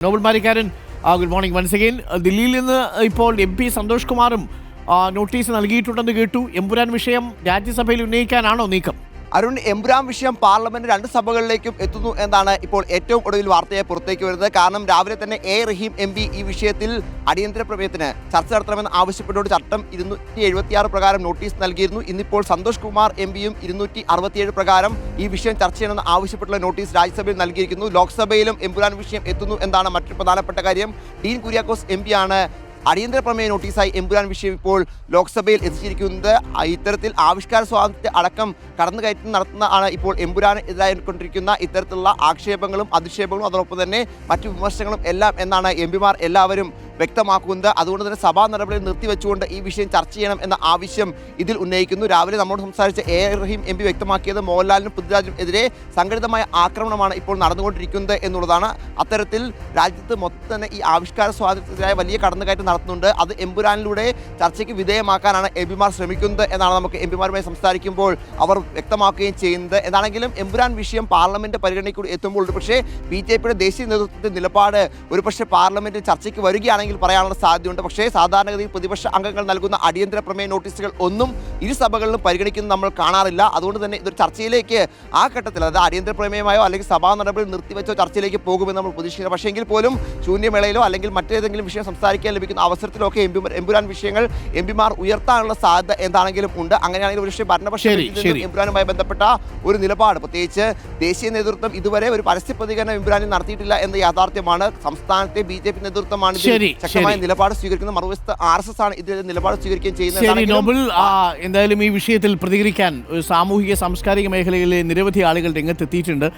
Nobel മാരിക്കാരൻ good morning once again ദില്ലിയിൽ നിന്ന് ഇപ്പോൾ എം പി സന്തോഷ് കുമാറും നോട്ടീസ് നൽകിയിട്ടുണ്ടെന്ന് കേട്ടു. എമ്പുരാൻ വിഷയം രാജ്യസഭയിൽ ഉന്നയിക്കാനാണോ നീക്കം? അരുൺ എംപുരാൻ വിഷയം പാർലമെന്റ് രണ്ട് സഭകളിലേക്കും എത്തുന്നു എന്നാണ് ഇപ്പോൾ ഏറ്റവും ഒടുവിൽ വാർത്തയെ പുറത്തേക്ക് വരുന്നത്. കാരണം രാവിലെ തന്നെ എ. Rahim M. ഈ വിഷയത്തിൽ അടിയന്തര പ്രമേയത്തിന് ചർച്ച നടത്തണമെന്ന് ആവശ്യപ്പെട്ടുകൊണ്ട് ചട്ടം ഇരുന്നൂറ്റി എഴുപത്തിയാറ് പ്രകാരം നോട്ടീസ് നൽകിയിരുന്നു. ഇന്നിപ്പോൾ സന്തോഷ് കുമാർ എം. പിയും ഇരുന്നൂറ്റി അറുപത്തിയേഴ് പ്രകാരം ഈ വിഷയം ചർച്ച ചെയ്യണമെന്ന് ആവശ്യപ്പെട്ടുള്ള നോട്ടീസ് രാജ്യസഭയിൽ നൽകിയിരിക്കുന്നു. ലോക്സഭയിലും എംപുരാൻ വിഷയം എത്തുന്നു എന്നാണ് മറ്റൊരു പ്രധാനപ്പെട്ട കാര്യം. ഡീൻ കുര്യാക്കോസ് എം. ആണ് അടിയന്തര പ്രമേയ നോട്ടീസായി എമ്പുരാൻ വിഷയം ഇപ്പോൾ ലോക്സഭയിൽ എത്തിച്ചിരിക്കുന്നത്. ഇത്തരത്തിൽ ആവിഷ്കാര സ്വാതന്ത്ര്യം അടക്കം കടന്നുകയറ്റം നടത്തുന്ന ആണ് ഇപ്പോൾ എമ്പുരാന് എതിരായിക്കൊണ്ടിരിക്കുന്ന ഇത്തരത്തിലുള്ള ആക്ഷേപങ്ങളും അധിക്ഷേപങ്ങളും അതോടൊപ്പം തന്നെ മറ്റു വിമർശനങ്ങളും എല്ലാം എന്നാണ് എം എല്ലാവരും വ്യക്തമാക്കുന്നത് അതുകൊണ്ട് തന്നെ സഭാ നടപടികൾ നിർത്തിവെച്ചുകൊണ്ട് ഈ വിഷയം ചർച്ച ചെയ്യണം എന്ന ആവശ്യം ഇതിൽ ഉന്നയിക്കുന്നു. രാവിലെ നമ്മോട് സംസാരിച്ച എ റഹീം എം പി വ്യക്തമാക്കിയത് മോഹൻലാലിനും പൃഥ്വിരാജിനും എതിരെ സംഘടിതമായ ആക്രമണമാണ് ഇപ്പോൾ നടന്നുകൊണ്ടിരിക്കുന്നത് എന്നുള്ളതാണ് അത്തരത്തിൽ രാജ്യത്ത് മൊത്തം തന്നെ ഈ ആവിഷ്കാര സ്വാതന്ത്ര്യത്തിനായ വലിയ കടന്നുകയറ്റം നടത്തുന്നുണ്ട്. അത് എംപുരാനിലൂടെ ചർച്ചയ്ക്ക് വിധേയമാക്കാനാണ് എം പിമാർ ശ്രമിക്കുന്നത് എന്നാണ് നമുക്ക് എം പിമാരുമായി സംസാരിക്കുമ്പോൾ അവർ വ്യക്തമാക്കുകയും ചെയ്യുന്നത്. എന്താണെങ്കിലും എമ്പുരാൻ വിഷയം പാർലമെന്റ് പരിഗണനയ്ക്കൂടി എത്തുമ്പോൾ പക്ഷേ ബി ജെ പിയുടെ ദേശീയ നേതൃത്വത്തിന്റെ നിലപാട് ഒരുപക്ഷെ പാർലമെന്റിൽ ചർച്ചയ്ക്ക് വരികയാണെങ്കിൽ പറയാനുള്ള സാധ്യതയുണ്ട്. പക്ഷേ സാധാരണഗതിയിൽ പ്രതിപക്ഷ അംഗങ്ങൾ നൽകുന്ന അടിയന്തര പ്രമേയ നോട്ടീസുകൾ ഒന്നും ഇരു സഭകളിലും പരിഗണിക്കുന്നത് നമ്മൾ കാണാറില്ല. അതുകൊണ്ട് തന്നെ ഇതൊരു ചർച്ചയിലേക്ക് ആ ഘട്ടത്തിൽ അതായത് അടിയന്തര പ്രമേയമായോ അല്ലെങ്കിൽ സഭാ നടപടി നിർത്തിവെച്ചോ ചർച്ചയിലേക്ക് പോകുമെന്ന് നമ്മൾ പ്രതീക്ഷിക്കുന്നത് പക്ഷേ എങ്കിൽ പോലും ശൂന്യമേളയിലോ അല്ലെങ്കിൽ മറ്റേതെങ്കിലും വിഷയം സംസാരിക്കാൻ ലഭിക്കുന്ന അവസരത്തിലൊക്കെ എം പി എംപുരാൻ വിഷയങ്ങൾ എം പിമാർ ഉയർത്താനുള്ള സാധ്യത എന്താണെങ്കിലും ഉണ്ട്. അങ്ങനെയാണെങ്കിൽ ഒരുപക്ഷെ ഭരണപക്ഷ. എംപുരാനുമായി ബന്ധപ്പെട്ട ഒരു നിലപാട്. പ്രത്യേകിച്ച് ദേശീയ നേതൃത്വം ഇതുവരെ ഒരു പരസ്യ പ്രതികരണം എംപുരാനിൽ നടത്തിയിട്ടില്ല എന്ന യാഥാർത്ഥ്യമാണ് സംസ്ഥാനത്തെ ബി ജെ പി നേതൃത്വമാണ് ശക്തമായ നിലപാട് സ്വീകരിക്കുന്നത്. മറുവശത്ത് ആർ എസ് എസ് ആണ് ഇതിൽ നിലപാട് സ്വീകരിക്കുകയും ചെയ്യുന്നത്. എന്തായാലും ഈ വിഷയത്തിൽ പ്രതികരിക്കാൻ സാമൂഹിക സാംസ്കാരിക മേഖലയിലെ നിരവധി ആളുകൾ രംഗത്തെത്തിയിട്ടുണ്ട്.